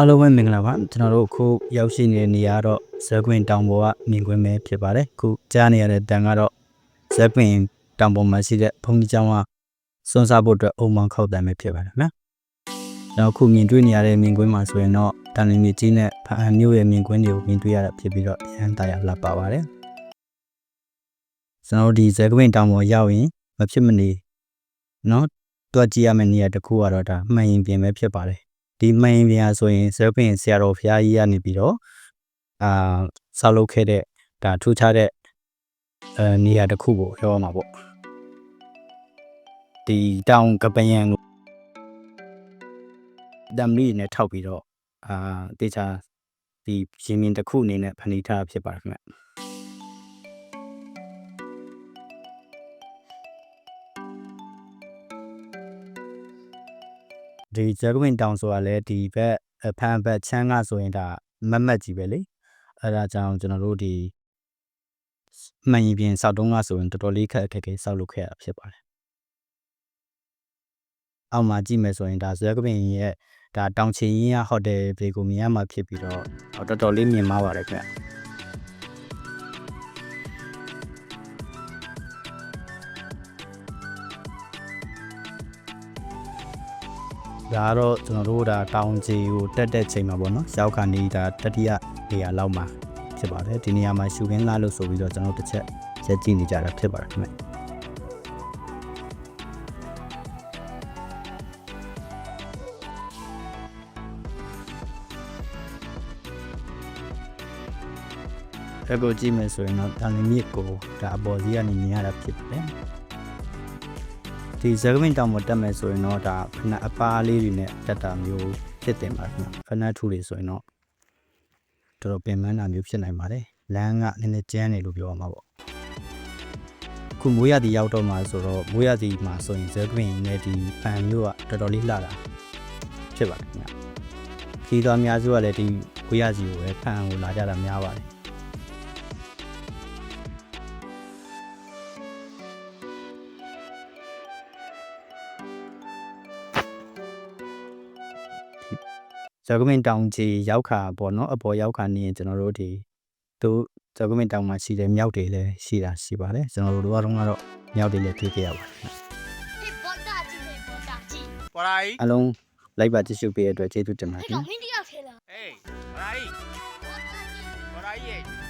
အားလုံးပဲမင်္ဂလာပါကျွန်တော်တို့အခုရောက်ရှိနေတဲ့နေရာကတော့ဇက်ကွင်တောင်ပေါ်ကမြင်ကွင်းပဲဖြစ်ပါတယ်အခုကြားနေရတဲ့တန်ကတော့ဇက်ကွင်တောင်ပေါ်မှာရှိတဲ့ဘုံကြီးကျောင်းကစွန့်စားဖို့အတွက်အုံမောင်းခောက်တံပဲဖြစ်ပါတယ်နော်နောက်အခုမြင်တွေ့နေရတဲ့မြင်ကွင်းမှာဆိုရင်တော့တန်လင်းမြေကြီးနဲ့ဖအံမျိုးရဲ့မြင်ကွင်းတွေကိုမြင်တွေ့ရတာဖြစ်ပြီးတော့အရန်တာရလာပါပါတယ်ကျွန်တော်တို့ဒီဇက်ကွင်တောင်ပေါ်ရောက်ရင်မဖြစ်မနေနော်တွက်ကြည့်ရမယ့်နေရာတစ်ခုကတော့ဒါမှန်ရင်ပြင်ပဲဖြစ်ပါတယ် ဒီမင်းပြန်ဆိုရင်ဇေပင်ဆရာတော်ဘုရားကြီးကနေပြီးတော့အာဆောက်လုပ်ခဲ့တဲ့ဒါထူးခြားတဲ့အဲနေရာတစ်ခုကိုပြောရမှာပေါ့ဒီတောင်ကပယံကိုဒမ်လီနဲ့ထောက်ပြီးတော့အာတေချာဒီရှင်မြင်းတစ်ခုအနေနဲ့ဖန်တီးထားတာဖြစ်ပါတယ်ခင်ဗျ ဒီဇက်ကွင်တောင်ဆိုတာလည်းဒီဘက်အဖန်ဘက်ချမ်းကဆိုရင်ဒါမတ်မတ်ကြီးပဲလေအဲဒါကြောင့်ကျွန်တော်တို့ဒီမှန်ရင်ပြင်စောက်တုံးကဆိုရင်တော်တော်လေးခက်အခက်ခဲစောက်လုပ်ခဲ့ရတာဖြစ်ပါတယ်အောက်မှာကြည့်မယ်ဆိုရင်ဒါဇက်ကွင်ရဲ့ဒါတောင်ချင်ရင်ရဟိုတယ်ပြေကိုမြင်ရမှာဖြစ်ပြီးတော့တော်တော်လေးမြင်မှာပါတယ်ခင်ဗျ ဒါကတော့ကျွန်တော်တို့ဒါတောင်ကြီးကိုတက်တဲ့ချိန်မှာပေါ့နော်ရောက်ခါနေတာတတိယနေရာလောက်မှာဖြစ်ပါတယ်ဒီနေရာမှာရှူခင်းလာလို့ဆိုပြီးတော့ကျွန်တော်တို့တစ်ချက်ရက်ကြည့်နေကြတာဖြစ်ပါတယ်ခင်ဗျအဲ့ကိုကြည့်မယ်ဆိုရင်တော့တန်လင်းမြစ်ကိုဒါအပေါ်စီးကနေမြင်ရတာဖြစ်ပါတယ် ဒီဇက်ကွင်တောင်ပေါ်တက်မယ်ဆိုရင်တော့ဒါဖနက်အပားလေးတွေနဲ့တက်တာမျိုးဖြစ်တင်ပါခင်ဗျဖနက်ထူတွေဆိုရင်တော့တော်တော်ပင်ပန်းတာမျိုးဖြစ်နိုင်ပါတယ်လမ်းကနည်းနည်းကျန်းနေလို့ပြောရမှာပေါ့ခုမိုးရသည်ရောက်တော့မှာဆိုတော့မိုးရသည်မှာဆိုရင်ဇက်ကွင်နဲ့ဒီပန်မျိုးကတော်တော်လေးလှတာဖြစ်ပါတယ်ခင်ဗျခီးသွားအများစုကလည်းဒီမိုးရစီကိုပဲဖန်ကိုလာကြတာများပါတယ် ဂျော်ဂမင်တောင်ကြီးရောက်ခါပေါ့နော်အပေါ်ရောက်ခါနေရင်ကျွန်တော်တို့ဒီသူဂျော်ဂမင်တောင်မှာရှိတဲ့မြောက်တွေလည်းရှိတာရှိပါတယ်ကျွန်တော်တို့ကတော့ကတော့မြောက်တွေလည်းတွေ့ခဲ့ရပါတယ်ပေါ်လာကြီးအလုံးလိုက်ပါကြည့်ရှုပေးတဲ့အတွက်ကျေးဇူးတင်ပါတယ်ဟေးပေါ်လာကြီးပေါ်လာကြီး